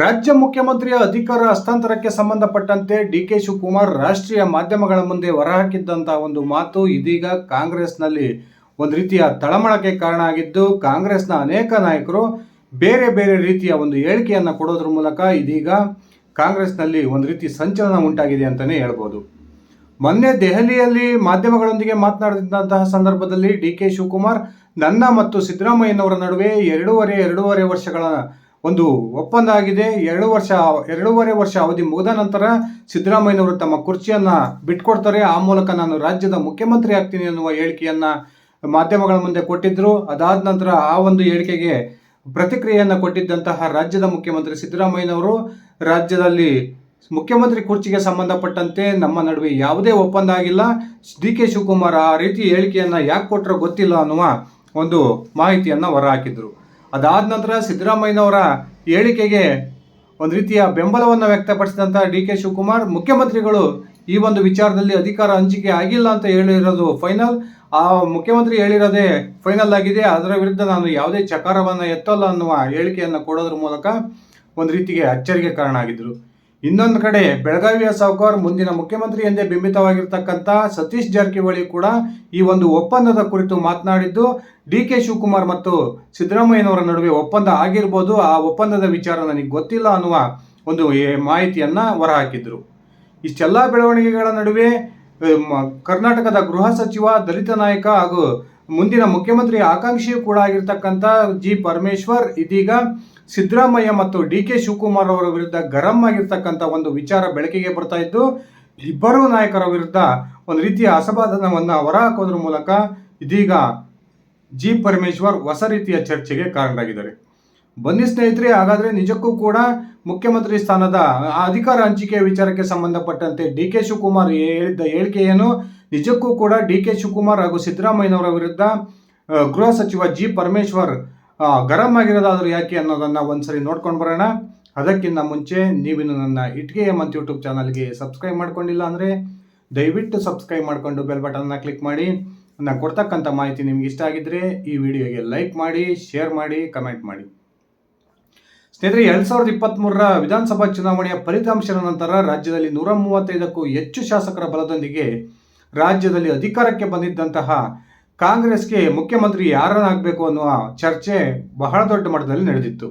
ರಾಜ್ಯ ಮುಖ್ಯಮಂತ್ರಿಯ ಅಧಿಕಾರ ಹಸ್ತಾಂತರಕ್ಕೆ ಸಂಬಂಧಪಟ್ಟಂತೆ ಡಿ ಕೆ ಶಿವಕುಮಾರ್ ರಾಷ್ಟ್ರೀಯ ಮಾಧ್ಯಮಗಳ ಮುಂದೆ ಹೊರಹಾಕಿದ್ದಂಥ ಒಂದು ಮಾತು ಇದೀಗ ಕಾಂಗ್ರೆಸ್ನಲ್ಲಿ ಒಂದು ರೀತಿಯ ತಳಮಳಕ್ಕೆ ಕಾರಣ ಆಗಿದ್ದು, ಕಾಂಗ್ರೆಸ್ನ ಅನೇಕ ನಾಯಕರು ಬೇರೆ ಬೇರೆ ರೀತಿಯ ಒಂದು ಹೇಳಿಕೆಯನ್ನು ಕೊಡೋದ್ರ ಮೂಲಕ ಇದೀಗ ಕಾಂಗ್ರೆಸ್ನಲ್ಲಿ ಒಂದು ರೀತಿ ಸಂಚಲನ ಉಂಟಾಗಿದೆ ಅಂತಲೇ ಹೇಳ್ಬೋದು. ಮೊನ್ನೆ ದೆಹಲಿಯಲ್ಲಿ ಮಾಧ್ಯಮಗಳೊಂದಿಗೆ ಮಾತನಾಡಿದಂತಹ ಸಂದರ್ಭದಲ್ಲಿ ಡಿ ಕೆ ಶಿವಕುಮಾರ್, ನನ್ನ ಮತ್ತು ಸಿದ್ದರಾಮಯ್ಯನವರ ನಡುವೆ ಎರಡೂವರೆ ಎರಡೂವರೆ ವರ್ಷಗಳ ಒಂದು ಒಪ್ಪಂದ ಆಗಿದೆ. ಎರಡು ವರ್ಷ, ಎರಡೂವರೆ ವರ್ಷ ಅವಧಿ ಮುಗಿದ ನಂತರ ಸಿದ್ದರಾಮಯ್ಯನವರು ತಮ್ಮ ಕುರ್ಚಿಯನ್ನು ಬಿಟ್ಕೊಡ್ತಾರೆ. ಆ ಮೂಲಕ ನಾನು ರಾಜ್ಯದ ಮುಖ್ಯಮಂತ್ರಿ ಆಗ್ತೀನಿ ಅನ್ನುವ ಹೇಳಿಕೆಯನ್ನು ಮಾಧ್ಯಮಗಳ ಮುಂದೆ ಕೊಟ್ಟಿದ್ದರು ಅದಾದ ನಂತರ ಆ ಒಂದು ಹೇಳಿಕೆಗೆ ಪ್ರತಿಕ್ರಿಯೆಯನ್ನು ಕೊಟ್ಟಿದ್ದಂತಹ ರಾಜ್ಯದ ಮುಖ್ಯಮಂತ್ರಿ ಸಿದ್ದರಾಮಯ್ಯನವರು, ರಾಜ್ಯದಲ್ಲಿ ಮುಖ್ಯಮಂತ್ರಿ ಕುರ್ಚಿಗೆ ಸಂಬಂಧಪಟ್ಟಂತೆ ನಮ್ಮ ನಡುವೆ ಯಾವುದೇ ಒಪ್ಪಂದ ಆಗಿಲ್ಲ. ಡಿ ಕೆ ಶಿವಕುಮಾರ್ ಆ ರೀತಿ ಹೇಳಿಕೆಯನ್ನು ಯಾಕೆ ಕೊಟ್ಟರೋ ಗೊತ್ತಿಲ್ಲ ಅನ್ನುವ ಒಂದು ಮಾಹಿತಿಯನ್ನು ಹೊರಹಾಕಿದ್ರು. ಅದಾದ ನಂತರ ಸಿದ್ದರಾಮಯ್ಯನವರ ಹೇಳಿಕೆಗೆ ಒಂದು ರೀತಿಯ ಬೆಂಬಲವನ್ನು ವ್ಯಕ್ತಪಡಿಸಿದಂಥ ಡಿ ಕೆ ಶಿವಕುಮಾರ್, ಮುಖ್ಯಮಂತ್ರಿಗಳು ಈ ಒಂದು ವಿಚಾರದಲ್ಲಿ ಅಧಿಕಾರ ಹಂಚಿಕೆ ಆಗಿಲ್ಲ ಅಂತ ಹೇಳಿರೋದು ಫೈನಲ್. ಆ ಮುಖ್ಯಮಂತ್ರಿ ಹೇಳಿರೋದೇ ಫೈನಲ್ ಆಗಿದೆ. ಅದರ ವಿರುದ್ಧ ನಾನು ಯಾವುದೇ ಚಕಾರವನ್ನು ಎತ್ತಲ್ಲ ಅನ್ನುವ ಹೇಳಿಕೆಯನ್ನು ಕೊಡೋದ್ರ ಮೂಲಕ ಒಂದು ರೀತಿಗೆ ಅಚ್ಚರಿಗೆ ಕಾರಣ ಆಗಿದ್ರು ಇನ್ನೊಂದು ಕಡೆ, ಬೆಳಗಾವಿಯ ಸಾವುಕಾರ್ ಮುಂದಿನ ಮುಖ್ಯಮಂತ್ರಿ ಎಂದೇ ಬಿಂಬಿತವಾಗಿರ್ತಕ್ಕಂಥ ಸತೀಶ್ ಜಾರಕಿಹೊಳಿ ಕೂಡ ಈ ಒಂದು ಒಪ್ಪಂದದ ಕುರಿತು ಮಾತನಾಡಿದ್ದು, ಡಿ ಕೆ ಶಿವಕುಮಾರ್ ಮತ್ತು ಸಿದ್ದರಾಮಯ್ಯನವರ ನಡುವೆ ಒಪ್ಪಂದ ಆಗಿರ್ಬೋದು, ಆ ಒಪ್ಪಂದದ ವಿಚಾರ ನನಗೆ ಗೊತ್ತಿಲ್ಲ ಅನ್ನುವ ಒಂದು ಮಾಹಿತಿಯನ್ನ ಹೊರಹಾಕಿದ್ರು. ಇಷ್ಟೆಲ್ಲ ಬೆಳವಣಿಗೆಗಳ ನಡುವೆ ಕರ್ನಾಟಕದ ಗೃಹ ಸಚಿವ, ದಲಿತ ನಾಯಕ ಹಾಗೂ ಮುಂದಿನ ಮುಖ್ಯಮಂತ್ರಿ ಆಕಾಂಕ್ಷಿಯೂ ಕೂಡ ಆಗಿರ್ತಕ್ಕಂಥ ಜಿ ಪರಮೇಶ್ವರ್ ಇದೀಗ ಸಿದ್ದರಾಮಯ್ಯ ಮತ್ತು ಡಿ ಕೆ ಶಿವಕುಮಾರ್ ಅವರ ವಿರುದ್ಧ ಗರಂ ಆಗಿರ್ತಕ್ಕಂಥ ಒಂದು ವಿಚಾರ ಬೆಳಕಿಗೆ ಬರ್ತಾ ಇದ್ದು, ಇಬ್ಬರೂ ನಾಯಕರ ವಿರುದ್ಧ ಒಂದು ರೀತಿಯ ಅಸಮಾಧಾನವನ್ನು ಹೊರಹಾಕೋದ್ರ ಮೂಲಕ ಇದೀಗ ಜಿ ಪರಮೇಶ್ವರ್ ಹೊಸ ರೀತಿಯ ಚರ್ಚೆಗೆ ಕಾರಣರಾಗಿದ್ದಾರೆ. ಬನ್ನಿ ಸ್ನೇಹಿತರೆ, ಹಾಗಾದರೆ ನಿಜಕ್ಕೂ ಕೂಡ ಮುಖ್ಯಮಂತ್ರಿ ಸ್ಥಾನದ ಅಧಿಕಾರ ಹಂಚಿಕೆ ವಿಚಾರಕ್ಕೆ ಸಂಬಂಧಪಟ್ಟಂತೆ ಡಿ ಕೆ ಶಿವಕುಮಾರ್ ಹೇಳಿದ್ದ ಹೇಳಿಕೆಯನ್ನು ನಿಜಕ್ಕೂ ಕೂಡ ಡಿ ಕೆ ಶಿವಕುಮಾರ್ ಹಾಗೂ ಸಿದ್ದರಾಮಯ್ಯನವರ ವಿರುದ್ಧ ಗೃಹ ಸಚಿವ ಜಿ ಪರಮೇಶ್ವರ್ ಗರಂ ಆಗಿರೋದಾದ್ರೂ ಯಾಕೆ ಅನ್ನೋದನ್ನ ಒಂದ್ಸರಿ ನೋಡ್ಕೊಂಡು ಬರೋಣ. ಅದಕ್ಕಿಂತ ಮುಂಚೆ ನೀವಿನ್ನು ನನ್ನ ಇಟ್ಗೆ ಮಂತ್ ಯೂಟ್ಯೂಬ್ ಚಾನಲ್ಗೆ ಸಬ್ಸ್ಕ್ರೈಬ್ ಮಾಡ್ಕೊಂಡಿಲ್ಲ ಅಂದರೆ ದಯವಿಟ್ಟು ಸಬ್ಸ್ಕ್ರೈಬ್ ಮಾಡಿಕೊಂಡು ಬೆಲ್ ಬಟನ್ನ ಕ್ಲಿಕ್ ಮಾಡಿ. ನಾನು ಕೊಡ್ತಕ್ಕಂಥ ಮಾಹಿತಿ ನಿಮ್ಗೆ ಇಷ್ಟ ಆಗಿದ್ರೆ ಈ ವಿಡಿಯೋಗೆ ಲೈಕ್ ಮಾಡಿ, ಶೇರ್ ಮಾಡಿ, ಕಮೆಂಟ್ ಮಾಡಿ. ಸ್ನೇಹಿತರೆ, ಎರಡು ಸಾವಿರದ ಇಪ್ಪತ್ತ್ಮೂರರ ವಿಧಾನಸಭಾ ಚುನಾವಣೆಯ ಫಲಿತಾಂಶದ ನಂತರ ರಾಜ್ಯದಲ್ಲಿ ನೂರ ಮೂವತ್ತೈದಕ್ಕೂ ಹೆಚ್ಚು ಶಾಸಕರ ಬಲದೊಂದಿಗೆ ರಾಜ್ಯದಲ್ಲಿ ಅಧಿಕಾರಕ್ಕೆ ಬಂದಿದ್ದಂತಹ ಕಾಂಗ್ರೆಸ್ಗೆ ಮುಖ್ಯಮಂತ್ರಿ ಯಾರನ್ನಾಗಬೇಕು ಅನ್ನುವ ಚರ್ಚೆ ಬಹಳ ದೊಡ್ಡ ಮಟ್ಟದಲ್ಲಿ ನಡೆದಿತ್ತು.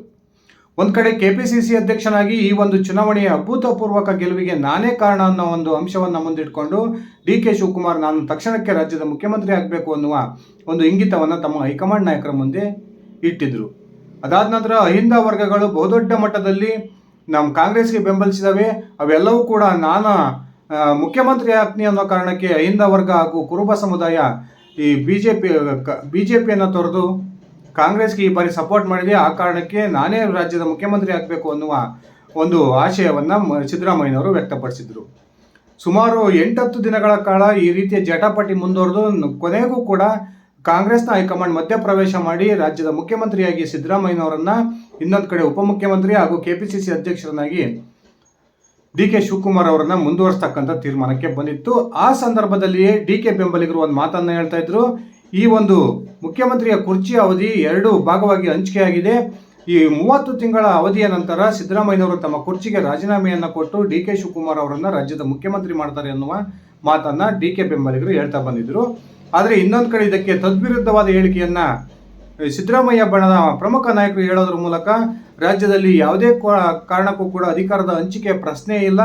ಒಂದು ಕಡೆ ಕೆಪಿಸಿಸಿ ಅಧ್ಯಕ್ಷನಾಗಿ ಈ ಒಂದು ಚುನಾವಣೆಯ ಅಭೂತಪೂರ್ವಕ ಗೆಲುವಿಗೆ ನಾನೇ ಕಾರಣ ಅನ್ನೋ ಒಂದು ಅಂಶವನ್ನು ಮುಂದಿಟ್ಕೊಂಡು ಡಿ ಕೆ ಶಿವಕುಮಾರ್ ನಾನು ತಕ್ಷಣಕ್ಕೆ ರಾಜ್ಯದ ಮುಖ್ಯಮಂತ್ರಿ ಆಗಬೇಕು ಅನ್ನುವ ಒಂದು ಇಂಗಿತವನ್ನು ತಮ್ಮ ಹೈಕಮಾಂಡ್ ನಾಯಕರ ಮುಂದೆ ಇಟ್ಟಿದ್ರು. ಅದಾದ ನಂತರ ಅಹಿಂದ ವರ್ಗಗಳು ಬಹುದೊಡ್ಡ ಮಟ್ಟದಲ್ಲಿ ನಮ್ಮ ಕಾಂಗ್ರೆಸ್ಗೆ ಬೆಂಬಲಿಸಿದವೆ. ಅವೆಲ್ಲವೂ ಕೂಡ ನಾನು ಮುಖ್ಯಮಂತ್ರಿ ಆಗ್ತೀನಿ ಅನ್ನೋ ಕಾರಣಕ್ಕೆ ಅಹಿಂದ ವರ್ಗ ಹಾಗೂ ಕುರುಬ ಸಮುದಾಯ ಈ B J P B J ಪಿಯನ್ನು ತೊರೆದು ಕಾಂಗ್ರೆಸ್ಗೆ ಈ ಬಾರಿ ಸಪೋರ್ಟ್ ಮಾಡಿದೆ. ಆ ಕಾರಣಕ್ಕೆ ನಾನೇ ರಾಜ್ಯದ ಮುಖ್ಯಮಂತ್ರಿ ಆಗಬೇಕು ಅನ್ನುವ ಒಂದು ಆಶಯವನ್ನು ಸಿದ್ದರಾಮಯ್ಯನವರು ವ್ಯಕ್ತಪಡಿಸಿದರು. ಸುಮಾರು ಎಂಟತ್ತು ದಿನಗಳ ಕಾಲ ಈ ರೀತಿಯ ಜಟಾಪಟಿ ಮುಂದುವರೆದು ಕೊನೆಗೂ ಕೂಡ ಕಾಂಗ್ರೆಸ್ನ ಹೈಕಮಾಂಡ್ ಮಧ್ಯಪ್ರವೇಶ ಮಾಡಿ ರಾಜ್ಯದ ಮುಖ್ಯಮಂತ್ರಿಯಾಗಿ ಸಿದ್ದರಾಮಯ್ಯನವರನ್ನು ಇನ್ನೊಂದು ಕಡೆ ಉಪಮುಖ್ಯಮಂತ್ರಿ ಹಾಗೂ ಕೆಪಿಸಿಸಿ ಅಧ್ಯಕ್ಷರನ್ನಾಗಿ ಡಿ ಕೆ ಶಿವಕುಮಾರ್ ಅವರನ್ನ ಮುಂದುವರಿಸ್ತಕ್ಕಂಥ ತೀರ್ಮಾನಕ್ಕೆ ಬಂದಿತ್ತು. ಆ ಸಂದರ್ಭದಲ್ಲಿಯೇ ಡಿ ಕೆ ಬೆಂಬಲಿಗರು ಒಂದು ಮಾತನ್ನ ಹೇಳ್ತಾ ಇದ್ರು. ಈ ಒಂದು ಮುಖ್ಯಮಂತ್ರಿಯ ಕುರ್ಚಿ ಅವಧಿ ಎರಡು ಭಾಗವಾಗಿ ಹಂಚಿಕೆಯಾಗಿದೆ. ಈ ಮೂವತ್ತು ತಿಂಗಳ ಅವಧಿಯ ನಂತರ ಸಿದ್ದರಾಮಯ್ಯನವರು ತಮ್ಮ ಕುರ್ಚಿಗೆ ರಾಜೀನಾಮೆಯನ್ನ ಕೊಟ್ಟು ಡಿ ಕೆ ಶಿವಕುಮಾರ್ ಅವರನ್ನ ರಾಜ್ಯದ ಮುಖ್ಯಮಂತ್ರಿ ಮಾಡ್ತಾರೆ ಅನ್ನುವ ಮಾತನ್ನ ಡಿ ಕೆ ಬೆಂಬಲಿಗರು ಹೇಳ್ತಾ ಬಂದಿದ್ರು. ಆದರೆ ಇನ್ನೊಂದು ಕಡೆ ಇದಕ್ಕೆ ತದ್ವಿರುದ್ಧವಾದ ಹೇಳಿಕೆಯನ್ನ ಸಿದ್ದರಾಮಯ್ಯ ಬಣದ ಪ್ರಮುಖ ನಾಯಕರು ಹೇಳೋದ್ರ ಮೂಲಕ ರಾಜ್ಯದಲ್ಲಿ ಯಾವುದೇ ಕಾರಣಕ್ಕೂ ಕೂಡ ಅಧಿಕಾರದ ಹಂಚಿಕೆ ಪ್ರಶ್ನೆ ಇಲ್ಲ.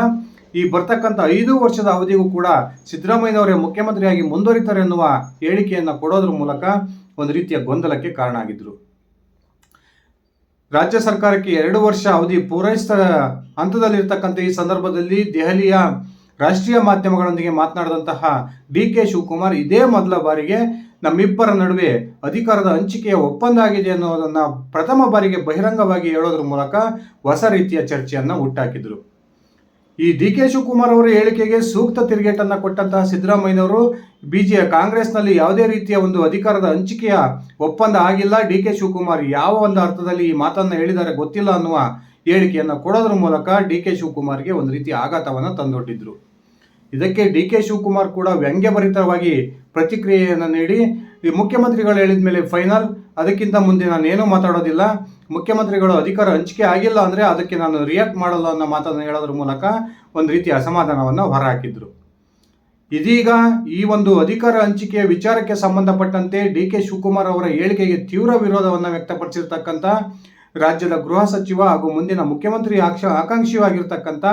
ಈ ಬರ್ತಕ್ಕಂಥ ಐದು ವರ್ಷದ ಅವಧಿಗೂ ಕೂಡ ಸಿದ್ದರಾಮಯ್ಯನವರೇ ಮುಖ್ಯಮಂತ್ರಿಯಾಗಿ ಮುಂದುವರಿತಾರೆ ಎನ್ನುವ ಹೇಳಿಕೆಯನ್ನು ಕೊಡೋದ್ರ ಮೂಲಕ ಒಂದು ರೀತಿಯ ಗೊಂದಲಕ್ಕೆ ಕಾರಣ ಆಗಿದ್ರು. ರಾಜ್ಯ ಸರ್ಕಾರಕ್ಕೆ ಎರಡು ವರ್ಷ ಅವಧಿ ಪೂರೈಸಿದ ಹಂತದಲ್ಲಿರ್ತಕ್ಕಂಥ ಈ ಸಂದರ್ಭದಲ್ಲಿ ದೆಹಲಿಯ ರಾಷ್ಟ್ರೀಯ ಮಾಧ್ಯಮಗಳೊಂದಿಗೆ ಮಾತನಾಡಿದಂತಹ ಡಿ ಕೆ ಶಿವಕುಮಾರ್ ಇದೇ ಮೊದಲ ಬಾರಿಗೆ ನಮ್ಮಿಬ್ಬರ ನಡುವೆ ಅಧಿಕಾರದ ಹಂಚಿಕೆಯ ಒಪ್ಪಂದ ಆಗಿದೆ ಅನ್ನೋದನ್ನು ಪ್ರಥಮ ಬಾರಿಗೆ ಬಹಿರಂಗವಾಗಿ ಹೇಳೋದ್ರ ಮೂಲಕ ಹೊಸ ರೀತಿಯ ಚರ್ಚೆಯನ್ನು ಹುಟ್ಟಾಕಿದ್ರು. ಈ ಡಿ ಕೆ ಶಿವಕುಮಾರ್ ಅವರ ಹೇಳಿಕೆಗೆ ಸೂಕ್ತ ತಿರುಗೇಟನ್ನು ಕೊಟ್ಟಂತಹ ಸಿದ್ದರಾಮಯ್ಯನವರು ಬಿಜೆ ಕಾಂಗ್ರೆಸ್ನಲ್ಲಿ ಯಾವುದೇ ರೀತಿಯ ಒಂದು ಅಧಿಕಾರದ ಹಂಚಿಕೆಯ ಒಪ್ಪಂದ ಆಗಿಲ್ಲ. ಡಿ ಕೆ ಶಿವಕುಮಾರ್ ಯಾವ ಒಂದು ಅರ್ಥದಲ್ಲಿ ಈ ಮಾತನ್ನ ಹೇಳಿದ್ದಾರೆ ಗೊತ್ತಿಲ್ಲ ಅನ್ನುವ ಹೇಳಿಕೆಯನ್ನು ಕೊಡೋದ್ರ ಮೂಲಕ ಡಿ ಕೆ ಶಿವಕುಮಾರ್ಗೆ ಒಂದು ರೀತಿಯ ಆಘಾತವನ್ನು ತಂದೊಡ್ಡಿದ್ರು. ಇದಕ್ಕೆ ಡಿ ಕೆ ಶಿವಕುಮಾರ್ ಕೂಡ ವ್ಯಂಗ್ಯಭರಿತವಾಗಿ ಪ್ರತಿಕ್ರಿಯೆಯನ್ನು ನೀಡಿ. ಈ ಮುಖ್ಯಮಂತ್ರಿಗಳು ಹೇಳಿದ ಮೇಲೆ ಫೈನಲ್ ಅದಕ್ಕಿಂತ ಮುಂದೆ ನಾನು ಏನೂ ಮಾತಾಡೋದಿಲ್ಲ. ಮುಖ್ಯಮಂತ್ರಿಗಳು ಅಧಿಕಾರ ಹಂಚಿಕೆ ಆಗಿಲ್ಲ ಅಂದರೆ ಅದಕ್ಕೆ ನಾನು ರಿಯಾಕ್ಟ್ ಮಾಡಲ್ಲ ಅನ್ನೋ ಮಾತನ್ನು ಹೇಳೋದ್ರ ಮೂಲಕ ಒಂದು ರೀತಿ ಅಸಮಾಧಾನವನ್ನು ಹೊರಹಾಕಿದ್ರು. ಇದೀಗ ಈ ಒಂದು ಅಧಿಕಾರ ಹಂಚಿಕೆಯ ವಿಚಾರಕ್ಕೆ ಸಂಬಂಧಪಟ್ಟಂತೆ ಡಿ ಕೆ ಶಿವಕುಮಾರ್ ಅವರ ಹೇಳಿಕೆಗೆ ತೀವ್ರ ವಿರೋಧವನ್ನು ವ್ಯಕ್ತಪಡಿಸಿರ್ತಕ್ಕಂಥ ರಾಜ್ಯದ ಗೃಹ ಸಚಿವ ಹಾಗೂ ಮುಂದಿನ ಮುಖ್ಯಮಂತ್ರಿ ಆಕ್ಷ ಆಕಾಂಕ್ಷಿಯಾಗಿರ್ತಕ್ಕಂಥ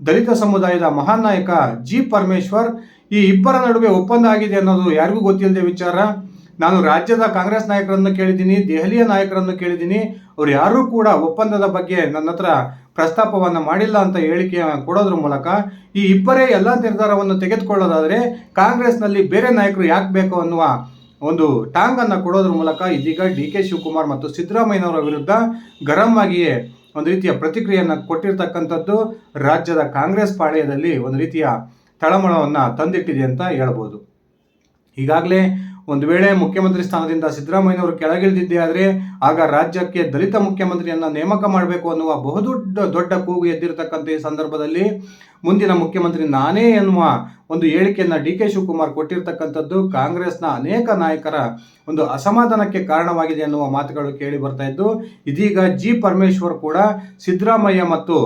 ದಲಿತ ಸಮುದಾಯದ ಮಹಾನ್ ನಾಯಕ ಜಿ ಪರಮೇಶ್ವರ್ ಈ ಇಬ್ಬರ ನಡುವೆ ಒಪ್ಪಂದ ಆಗಿದೆ ಅನ್ನೋದು ಯಾರಿಗೂ ಗೊತ್ತಿಲ್ಲದೆ ವಿಚಾರ. ನಾನು ರಾಜ್ಯದ ಕಾಂಗ್ರೆಸ್ ನಾಯಕರನ್ನು ಕೇಳಿದ್ದೀನಿ, ದೆಹಲಿಯ ನಾಯಕರನ್ನು ಕೇಳಿದ್ದೀನಿ. ಅವ್ರು ಯಾರೂ ಕೂಡ ಒಪ್ಪಂದದ ಬಗ್ಗೆ ನನ್ನ ಹತ್ರ ಪ್ರಸ್ತಾಪವನ್ನು ಮಾಡಿಲ್ಲ ಅಂತ ಹೇಳಿಕೆ ಕೊಡೋದ್ರ ಮೂಲಕ ಈ ಇಬ್ಬರೇ ಎಲ್ಲ ನಿರ್ಧಾರವನ್ನು ತೆಗೆದುಕೊಳ್ಳೋದಾದರೆ ಕಾಂಗ್ರೆಸ್ನಲ್ಲಿ ಬೇರೆ ನಾಯಕರು ಯಾಕೆ ಬೇಕು ಅನ್ನುವ ಒಂದು ಟಾಂಗ್ ಅನ್ನು ಕೊಡೋದ್ರ ಮೂಲಕ ಇದೀಗ ಡಿ ಕೆ ಶಿವಕುಮಾರ್ ಮತ್ತು ಸಿದ್ದರಾಮಯ್ಯನವರ ವಿರುದ್ಧ ಗರಂ ಆಗಿಯೇ ಒಂದು ರೀತಿಯ ಪ್ರತಿಕ್ರಿಯೆಯನ್ನು ಕೊಟ್ಟಿರ್ತಕ್ಕಂಥದ್ದು ರಾಜ್ಯದ ಕಾಂಗ್ರೆಸ್ ಪಾಳ್ಯದಲ್ಲಿ ಒಂದು ರೀತಿಯ ತಳಮಳವನ್ನು ತಂದಿಟ್ಟಿದೆ ಅಂತ ಹೇಳ್ಬೋದು. ಈಗಾಗಲೇ ಒಂದು ವೇಳೆ ಮುಖ್ಯಮಂತ್ರಿ ಸ್ಥಾನದಿಂದ ಸಿದ್ದರಾಮಯ್ಯನವರು ಕೆಳಗಿಳಿದಿದ್ದೇ ಆದರೆ ಆಗ ರಾಜ್ಯಕ್ಕೆ ದಲಿತ ಮುಖ್ಯಮಂತ್ರಿಯನ್ನು ನೇಮಕ ಮಾಡಬೇಕು ಅನ್ನುವ ಬಹುದೊಡ್ಡ ದೊಡ್ಡ ಕೂಗು ಎದ್ದಿರತಕ್ಕಂಥ ಈ ಸಂದರ್ಭದಲ್ಲಿ ಮುಂದಿನ ಮುಖ್ಯಮಂತ್ರಿ ನಾನೇ ಎನ್ನುವ ಒಂದು ಹೇಳಿಕೆಯನ್ನು ಡಿ ಕೆ ಶಿವಕುಮಾರ್ ಕೊಟ್ಟಿರ್ತಕ್ಕಂಥದ್ದು ಕಾಂಗ್ರೆಸ್ನ ಅನೇಕ ನಾಯಕರ ಒಂದು ಅಸಮಾಧಾನಕ್ಕೆ ಕಾರಣವಾಗಿದೆ ಅನ್ನುವ ಮಾತುಗಳು ಕೇಳಿ ಬರ್ತಾ ಇದ್ದು, ಇದೀಗ ಜಿ ಪರಮೇಶ್ವರ್ ಕೂಡ ಸಿದ್ದರಾಮಯ್ಯ ಮತ್ತು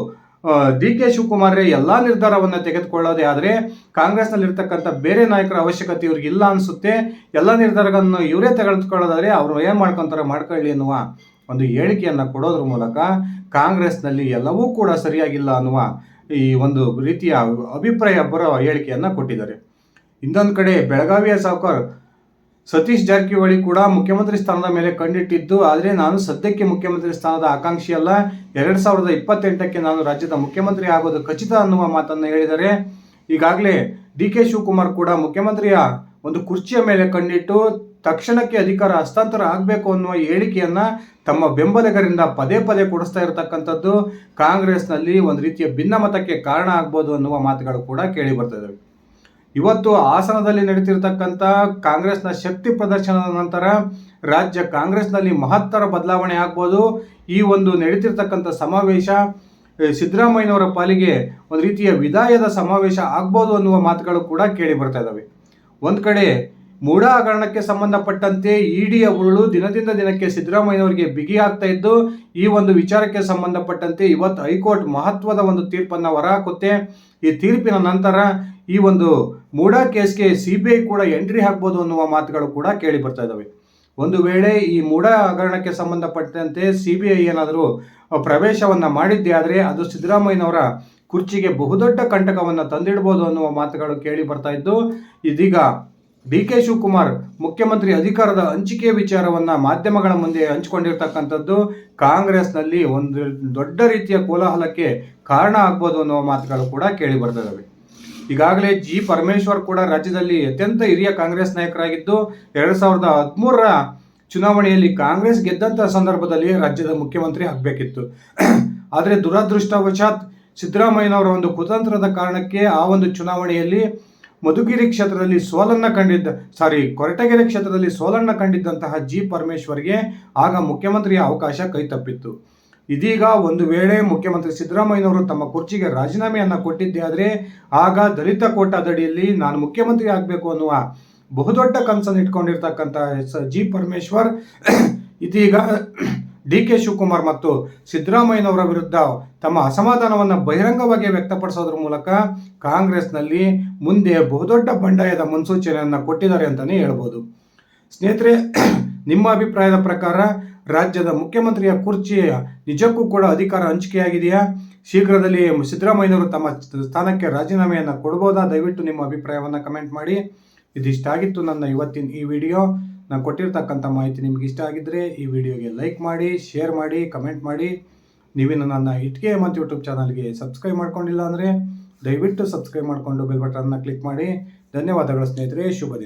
ಡಿ ಕೆ ಶಿವಕುಮಾರ್ರೆ ಎಲ್ಲ ನಿರ್ಧಾರವನ್ನು ತೆಗೆದುಕೊಳ್ಳೋದೇ ಆದರೆ ಕಾಂಗ್ರೆಸ್ನಲ್ಲಿರ್ತಕ್ಕಂಥ ಬೇರೆ ನಾಯಕರ ಅವಶ್ಯಕತೆ ಇವ್ರಿಗೆ ಇಲ್ಲ ಅನಿಸುತ್ತೆ. ಎಲ್ಲ ನಿರ್ಧಾರಗಳನ್ನು ಇವರೇ ತೆಗೆದುಕೊಳ್ಳೋದಾದರೆ ಅವರು ಏನು ಮಾಡ್ಕೊತಾರೆ ಮಾಡ್ಕೊಳ್ಳಿ ಅನ್ನುವ ಒಂದು ಹೇಳಿಕೆಯನ್ನು ಕೊಡೋದ್ರ ಮೂಲಕ ಕಾಂಗ್ರೆಸ್ನಲ್ಲಿ ಎಲ್ಲವೂ ಕೂಡ ಸರಿಯಾಗಿಲ್ಲ ಅನ್ನುವ ಈ ಒಂದು ರೀತಿಯ ಅಭಿಪ್ರಾಯ ಬರೋ ಹೇಳಿಕೆಯನ್ನು ಕೊಟ್ಟಿದ್ದಾರೆ. ಇನ್ನೊಂದು ಕಡೆ ಬೆಳಗಾವಿಯ ಸಾವುಕಾರ್ ಸತೀಶ್ ಜಾರಕಿಹೊಳಿ ಕೂಡ ಮುಖ್ಯಮಂತ್ರಿ ಸ್ಥಾನದ ಮೇಲೆ ಕಂಡಿಟ್ಟಿದ್ದು, ಆದರೆ ನಾನು ಸದ್ಯಕ್ಕೆ ಮುಖ್ಯಮಂತ್ರಿ ಸ್ಥಾನದ ಆಕಾಂಕ್ಷಿ ಅಲ್ಲ. ಎರಡು ಸಾವಿರದ ಇಪ್ಪತ್ತೆಂಟಕ್ಕೆ ನಾನು ರಾಜ್ಯದ ಮುಖ್ಯಮಂತ್ರಿ ಆಗೋದು ಖಚಿತ ಅನ್ನುವ ಮಾತನ್ನು ಹೇಳಿದರೆ ಈಗಾಗಲೇ ಡಿ ಕೆ ಶಿವಕುಮಾರ್ ಕೂಡ ಮುಖ್ಯಮಂತ್ರಿಯ ಒಂದು ಕುರ್ಚಿಯ ಮೇಲೆ ಕಂಡಿಟ್ಟು ತಕ್ಷಣಕ್ಕೆ ಅಧಿಕಾರ ಹಸ್ತಾಂತರ ಆಗಬೇಕು ಅನ್ನುವ ಹೇಳಿಕೆಯನ್ನು ತಮ್ಮ ಬೆಂಬಲಿಗರಿಂದ ಪದೇ ಪದೇ ಕೊಡಿಸ್ತಾ ಇರತಕ್ಕಂಥದ್ದು ಕಾಂಗ್ರೆಸ್ನಲ್ಲಿ ಒಂದು ರೀತಿಯ ಭಿನ್ನಮತಕ್ಕೆ ಕಾರಣ ಆಗ್ಬೋದು ಅನ್ನುವ ಮಾತುಗಳು ಕೂಡ ಕೇಳಿ ಬರ್ತಾ ಇದ್ದಾವೆ ಇವತ್ತು ಹಾಸನದಲ್ಲಿ ನಡೀತಿರ್ತಕ್ಕಂಥ ಕಾಂಗ್ರೆಸ್ನ ಶಕ್ತಿ ಪ್ರದರ್ಶನದ ನಂತರ ರಾಜ್ಯ ಕಾಂಗ್ರೆಸ್ನಲ್ಲಿ ಮಹತ್ತರ ಬದಲಾವಣೆ ಆಗ್ಬೋದು. ಈ ಒಂದು ನಡೀತಿರ್ತಕ್ಕಂಥ ಸಮಾವೇಶ ಸಿದ್ದರಾಮಯ್ಯನವರ ಪಾಲಿಗೆ ಒಂದು ರೀತಿಯ ವಿದಾಯದ ಸಮಾವೇಶ ಆಗ್ಬೋದು ಅನ್ನುವ ಮಾತುಗಳು ಕೂಡ ಕೇಳಿ ಬರ್ತಾ ಇದ್ದಾವೆ ಒಂದು ಕಡೆ ಮೂಢ ಹಗರಣಕ್ಕೆ ಸಂಬಂಧಪಟ್ಟಂತೆ ಇಡಿಯ ಉರುಳು ದಿನದಿಂದ ದಿನಕ್ಕೆ ಸಿದ್ದರಾಮಯ್ಯನವರಿಗೆ ಬಿಗಿ ಆಗ್ತಾ ಇದ್ದು, ಈ ಒಂದು ವಿಚಾರಕ್ಕೆ ಸಂಬಂಧಪಟ್ಟಂತೆ ಇವತ್ತು ಹೈಕೋರ್ಟ್ ಮಹತ್ವದ ಒಂದು ತೀರ್ಪನ್ನು ಹೊರಹಾಕುತ್ತೆ. ಈ ತೀರ್ಪಿನ ನಂತರ ಈ ಒಂದು ಮೂಡಾ ಕೇಸ್ಗೆ ಸಿ ಬಿ ಐ ಕೂಡ ಎಂಟ್ರಿ ಹಾಕ್ಬೋದು ಅನ್ನುವ ಮಾತುಗಳು ಕೂಡ ಕೇಳಿ ಬರ್ತಾ ಇದ್ದಾವೆ ಒಂದು ವೇಳೆ ಈ ಮೂಡಾ ಹಗರಣಕ್ಕೆ ಸಂಬಂಧಪಟ್ಟಂತೆ ಸಿ ಬಿ ಐ ಏನಾದರೂ ಪ್ರವೇಶವನ್ನು ಮಾಡಿದ್ದೇ ಆದರೆ ಅದು ಸಿದ್ದರಾಮಯ್ಯನವರ ಕುರ್ಚಿಗೆ ಬಹುದೊಡ್ಡ ಕಂಟಕವನ್ನು ತಂದಿಡ್ಬೋದು ಅನ್ನುವ ಮಾತುಗಳು ಕೇಳಿ ಬರ್ತಾ ಇದ್ದು, ಇದೀಗ ಡಿ ಕೆ ಶಿವಕುಮಾರ್ ಮುಖ್ಯಮಂತ್ರಿ ಅಧಿಕಾರದ ಹಂಚಿಕೆ ವಿಚಾರವನ್ನು ಮಾಧ್ಯಮಗಳ ಮುಂದೆ ಹಂಚಿಕೊಂಡಿರ್ತಕ್ಕಂಥದ್ದು ಕಾಂಗ್ರೆಸ್ನಲ್ಲಿ ಒಂದು ದೊಡ್ಡ ರೀತಿಯ ಕೋಲಾಹಲಕ್ಕೆ ಕಾರಣ ಆಗ್ಬೋದು ಅನ್ನುವ ಮಾತುಗಳು ಕೂಡ ಕೇಳಿ ಬರ್ತಿದ್ದಾವೆ ಈಗಾಗಲೇ ಜಿ ಪರಮೇಶ್ವರ್ ಕೂಡ ರಾಜ್ಯದಲ್ಲಿ ಅತ್ಯಂತ ಹಿರಿಯ ಕಾಂಗ್ರೆಸ್ ನಾಯಕರಾಗಿದ್ದು, ಎರಡು ಸಾವಿರದ ಹದಿಮೂರರ ಚುನಾವಣೆಯಲ್ಲಿ ಕಾಂಗ್ರೆಸ್ ಗೆದ್ದಂಥ ಸಂದರ್ಭದಲ್ಲಿ ರಾಜ್ಯದ ಮುಖ್ಯಮಂತ್ರಿ ಆಗಬೇಕಿತ್ತು. ಆದರೆ ದುರದೃಷ್ಟವಶಾತ್ ಸಿದ್ದರಾಮಯ್ಯನವರ ಒಂದು ಕುತಂತ್ರದ ಕಾರಣಕ್ಕೆ ಆ ಒಂದು ಚುನಾವಣೆಯಲ್ಲಿ ಮಧುಗಿರಿ ಕ್ಷೇತ್ರದಲ್ಲಿ ಸೋಲನ್ನ ಕಂಡಿದ್ದ, ಸಾರಿ, ಕೊರಟಗೆರೆ ಕ್ಷೇತ್ರದಲ್ಲಿ ಸೋಲನ್ನ ಕಂಡಿದ್ದಂತಹ ಜಿ ಪರಮೇಶ್ವರ್ಗೆ ಆಗ ಮುಖ್ಯಮಂತ್ರಿಯ ಅವಕಾಶ ಕೈತಪ್ಪಿತ್ತು. ಇದೀಗ ಒಂದು ವೇಳೆ ಮುಖ್ಯಮಂತ್ರಿ ಸಿದ್ದರಾಮಯ್ಯನವರು ತಮ್ಮ ಕುರ್ಚಿಗೆ ರಾಜೀನಾಮೆಯನ್ನು ಕೊಟ್ಟಿದ್ದೇ ಆದರೆ ಆಗ ದಲಿತ ಕೋಟಾದಡಿಯಲ್ಲಿ ನಾನು ಮುಖ್ಯಮಂತ್ರಿ ಆಗಬೇಕು ಅನ್ನುವ ಬಹುದೊಡ್ಡ ಕನಸನ್ನು ಇಟ್ಕೊಂಡಿರ್ತಕ್ಕಂಥ ಎಸ್ ಜಿ ಪರಮೇಶ್ವರ್, ಇದೀಗ ಡಿ ಕೆ ಶಿವಕುಮಾರ್ ಮತ್ತು ಸಿದ್ದರಾಮಯ್ಯನವರ ವಿರುದ್ಧ ತಮ್ಮ ಅಸಮಾಧಾನವನ್ನು ಬಹಿರಂಗವಾಗಿ ವ್ಯಕ್ತಪಡಿಸೋದ್ರ ಮೂಲಕ ಕಾಂಗ್ರೆಸ್ನಲ್ಲಿ ಮುಂದೆ ಬಹುದೊಡ್ಡ ಬಂಡಾಯದ ಮುನ್ಸೂಚನೆಯನ್ನು ಕೊಟ್ಟಿದ್ದಾರೆ ಅಂತಲೇ ಹೇಳ್ಬೋದು. ಸ್ನೇಹಿತರೆ, ನಿಮ್ಮ ಅಭಿಪ್ರಾಯದ ಪ್ರಕಾರ ರಾಜ್ಯದ ಮುಖ್ಯಮಂತ್ರಿಯ ಕುರ್ಚಿಯ ನಿಜಕ್ಕೂ ಕೂಡ ಅಧಿಕಾರ ಹಂಚಿಕೆಯಾಗಿದೆಯಾ? ಶೀಘ್ರದಲ್ಲಿ ಸಿದ್ದರಾಮಯ್ಯನವರು ತಮ್ಮ ಸ್ಥಾನಕ್ಕೆ ರಾಜೀನಾಮೆಯನ್ನು ಕೊಡ್ಬೋದಾ? ದಯವಿಟ್ಟು ನಿಮ್ಮ ಅಭಿಪ್ರಾಯವನ್ನು ಕಮೆಂಟ್ ಮಾಡಿ. ಇದಿಷ್ಟಾಗಿತ್ತು ನನ್ನ ಇವತ್ತಿನ ಈ ವಿಡಿಯೋ. ನಾನು ಕೊಟ್ಟಿರ್ತಕ್ಕಂಥ ಮಾಹಿತಿ ನಿಮ್ಗೆ ಇಷ್ಟ ಆಗಿದ್ದರೆ ಈ ವಿಡಿಯೋಗೆ ಲೈಕ್ ಮಾಡಿ, ಶೇರ್ ಮಾಡಿ, ಕಮೆಂಟ್ ಮಾಡಿ. ನೀವು ನನ್ನ ಇಟ್ಕೆ ಮತ್ತು ಯೂಟ್ಯೂಬ್ ಚಾನಲ್ಗೆ ಸಬ್ಸ್ಕ್ರೈಬ್ ಮಾಡ್ಕೊಂಡಿಲ್ಲ ಅಂದರೆ ದಯವಿಟ್ಟು ಸಬ್ಸ್ಕ್ರೈಬ್ ಮಾಡಿಕೊಂಡು ಬೆಲ್ ಬಟನ್ನ ಕ್ಲಿಕ್ ಮಾಡಿ. ಧನ್ಯವಾದಗಳು ಸ್ನೇಹಿತರೆ, ಶುಭ